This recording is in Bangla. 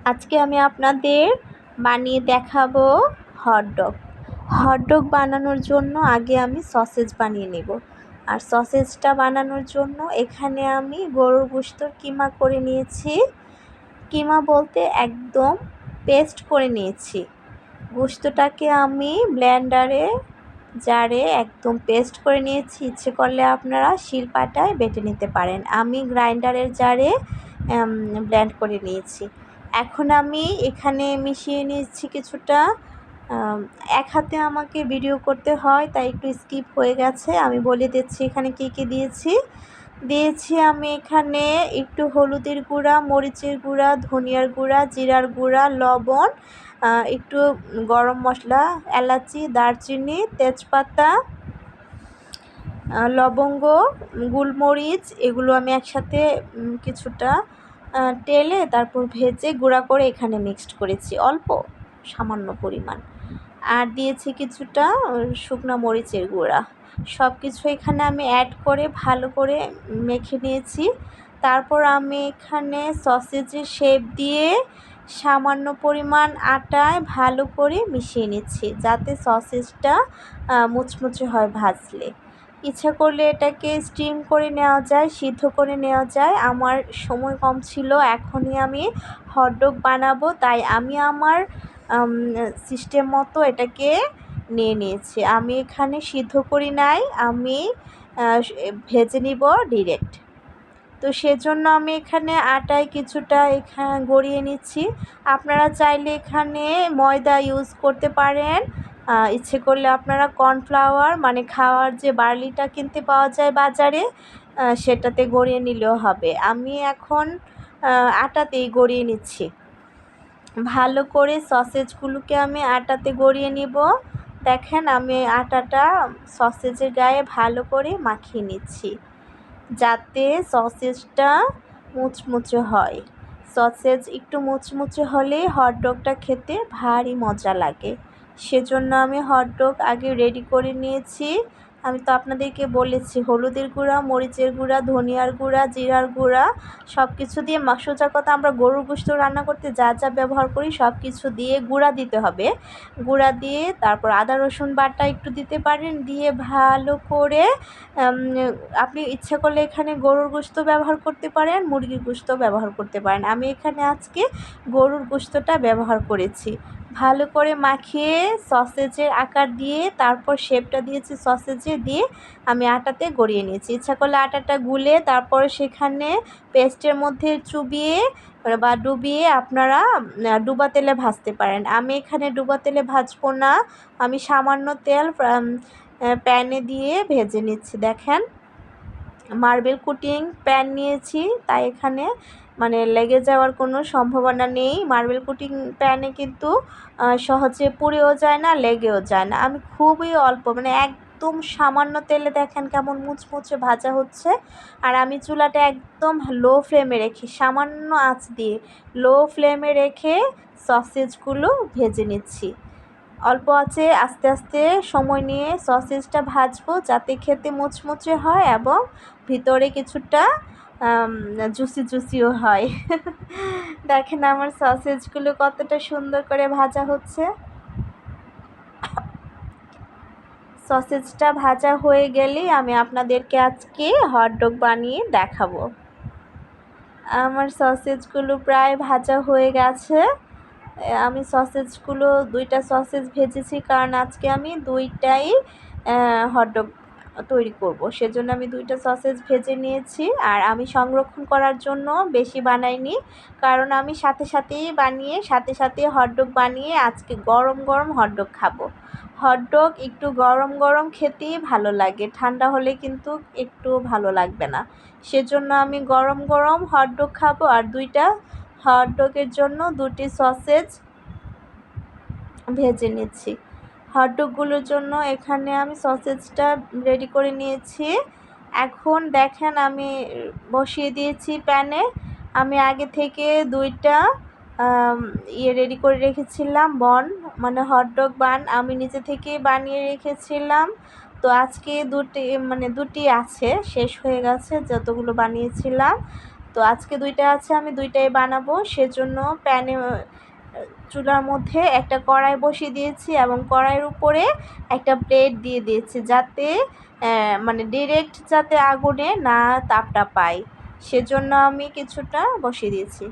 আজকে আমি আপনাদের বানিয়ে দেখাবো হটডগ হটডগ বানানোর জন্য আগে আমি সসেজ বানিয়ে নেব। আর সসেজটা বানানোর জন্য এখানে আমি গরুর গোস্তর কিমা করে নিয়েছি। কিমা বলতে একদম পেস্ট করে নিয়েছি। গোস্তটাকে আমি ব্লেন্ডারে জারে একদম পেস্ট করে নিয়েছি। ইচ্ছে করলে আপনারা শিলপাটায় বেটে নিতে পারেন। আমি গ্রাইন্ডারের জারে ব্লেন্ড করে নিয়েছি। এখন আমি এখানে মিশিয়ে নিয়েছি কিছুটা। এক হাতে আমাকে ভিডিও করতে হয়, তাই একটু স্কিপ হয়ে গেছে। আমি বলে দিচ্ছি এখানে কী কী দিয়েছি। দিয়েছি আমি এখানে একটু হলুদের গুঁড়া, মরিচের গুঁড়া, ধনিয়ার গুঁড়া, জিরার গুঁড়া, লবণ একটু গরম মশলা, এলাচি, দারচিনি, তেজপাতা লবঙ্গ, গোলমরিচ, এগুলো আমি একসাথে কিছুটা তেলে তারপর ভেজে গুঁড়া করে এখানে মিক্সড করেছি, অল্প, সামান্য পরিমাণ। আর দিয়েছি কিছুটা শুকনো মরিচের গুঁড়া। সব কিছু এখানে আমি অ্যাড করে, ভালো করে মেখে নিয়েছি। তারপর আমি এখানে সসেজের শেপ দিয়ে সামান্য পরিমাণ আটায় ভালো করে মিশিয়ে নিচ্ছি, যাতে সসেজটা মুচমুচে হয় ভাজলে। ইচ্ছা করলে এটাকে স্টিম করে নেওয়া যায়, সিদ্ধ করে নেওয়া যায়। আমার সময় কম ছিল, এখনই আমি হটডগ বানাবো। তাই আমি আমার সিস্টেম মতো এটাকে নিয়ে নিয়েছি। আমি এখানে সিদ্ধ করি নাই, আমি ভেজে নিব ডিরেক্ট তো সেজন্য আমি এখানে আটায় কিছুটা এখানে গড়িয়ে নিচ্ছি। আপনারা চাইলে এখানে ময়দা ইউজ করতে পারেন। ইচ্ছে করলে আপনারা কর্নফ্লাওয়ার মানে খাওয়ার যে বার্লিটা কিনতে পাওয়া যায় বাজারে সেটাতে গড়িয়ে নিলেও হবে। আমি এখন আটাতেই গড়িয়ে নিচ্ছি। ভালো করে সসেজগুলোকে আমি আটাতে গড়িয়ে নিব। দেখেন আমি আটাটা সসেজের গায়ে ভালো করে মাখিয়ে নিচ্ছি, যাতে সসেজটা মুচমুচে হয়। সসেজ একটু মুচমুচে হলেই হটডগটা খেতে ভারী মজা লাগে। সেজন্য আমি হটডগ আগে রেডি করে নিয়েছি। আমি তো আপনাদেরকে বলেছি, হলুদের গুঁড়া, মরিচের গুঁড়া, ধনিয়ার গুঁড়া, জিরার গুঁড়া সব কিছু দিয়ে সোজা কথা আমরা গরুর গোস্ত রান্না করতে যা যা ব্যবহার করি সব কিছু দিয়ে গুঁড়া দিতে হবে। গুঁড়া দিয়ে তারপর আদা, রসুন বাটা একটু দিতে পারেন, দিয়ে ভালো করে আপনি ইচ্ছা করলে এখানে গরুর গোস্ত ব্যবহার করতে পারেন, মুরগির গোস্ত ব্যবহার করতে পারেন। আমি এখানে আজকে গরুর গোস্তটা ব্যবহার করেছি। ভালো করে মাখিয়ে সসেজের আকার দিয়ে, তারপর শেপটা দিয়েছি সসেজে দিয়ে আমি আটাতে গড়িয়ে নিয়েছি। ইচ্ছা করলে আটাটা গুলে তারপর সেখানে পেস্টের মধ্যে চুবিয়ে বা ডুবিয়ে আপনারা ডুবা তেলে ভাজতে পারেন। আমি এখানে ডুবা তেলে ভাজবো না। আমি সামান্য তেল প্যানে দিয়ে ভেজে নিচ্ছি। দেখেন, মার্বেল কুটিং প্যান নিয়েছি, তাই এখানে মানে লেগে যাওয়ার কোনো সম্ভাবনা নেই। মার্বেল কুটিং প্যানে কিন্তু সহজে পুড়েও যায় না, লেগেও যায় না। আমি খুবই অল্প মানে একদম সামান্য তেলে দেখেন কেমন মুচমুচে ভাজা হচ্ছে। আর আমি চুলাটা একদম লো ফ্লেমে রেখে, সামান্য আঁচ দিয়ে লো ফ্লেমে রেখে সসেজগুলো ভেজে নিচ্ছি। অল্প আছে আস্তে আস্তে সময় নিয়ে সসেজটা ভাজবো যাতে খেতে মুচমুচে হয় এবং ভিতরে কিছুটা জুসি জুসিও হয়। দেখেন আমার সসেজগুলো কতটা সুন্দর করে ভাজা হচ্ছে। সসেজটা ভাজা হয়ে গেলেই আমি আপনাদেরকে আজকে হটডগ বানিয়ে দেখাবো। আমার সসেজগুলো প্রায় ভাজা হয়ে গেছে। আমি সসেজগুলো দুইটা সসেজ ভেজেছি, কারণ আজকে আমি দুইটাই হটডগ তৈরি করব। সেজন্য আমি দুইটা সসেজ ভেজে নিয়েছি আর আমি সংরক্ষণ করার জন্য বেশি বানাইনি। কারণ আমি সাথে সাথেই বানিয়ে, সাথে সাথে হটডগ বানিয়ে আজকে গরম গরম হটডগ খাব। হটডগ একটু গরম গরম খেতেই ভালো লাগে। ঠান্ডা হলে কিন্তু একটু ভালো লাগবে না। সেজন্য আমি গরম গরম হটডগ খাব আর দুইটা হটডগের জন্য দুটি সসেজ ভেজে নিচ্ছি। হটডগগুলোর জন্য এখানে আমি সসেজটা রেডি করে নিয়েছি। এখন দেখেন আমি বসিয়ে দিয়েছি প্যানে। আমি আগে থেকে দুইটা ইয়ে রেডি করে রেখেছিলাম, বন মানে হটডগ বান আমি নিজে থেকে বানিয়ে রেখেছিলাম। তো আজকে দুটি মানে দুটি আছে, শেষ হয়ে গেছে যতগুলো বানিয়েছিলাম। তো আজকে দুইটা আছে, আমি দুইটাই বানাবো। সেজন্য প্যানে চুলার মধ্যে একটা কড়াই বসিয়ে দিয়েছি এবং কড়াইয়ের উপরে একটা প্লেট দিয়ে দিয়েছি যাতে মানে ডিরেক্ট যাতে আগুনে না তাপটা পায়। সেজন্য আমি কিছুটা বসিয়ে দিয়েছি।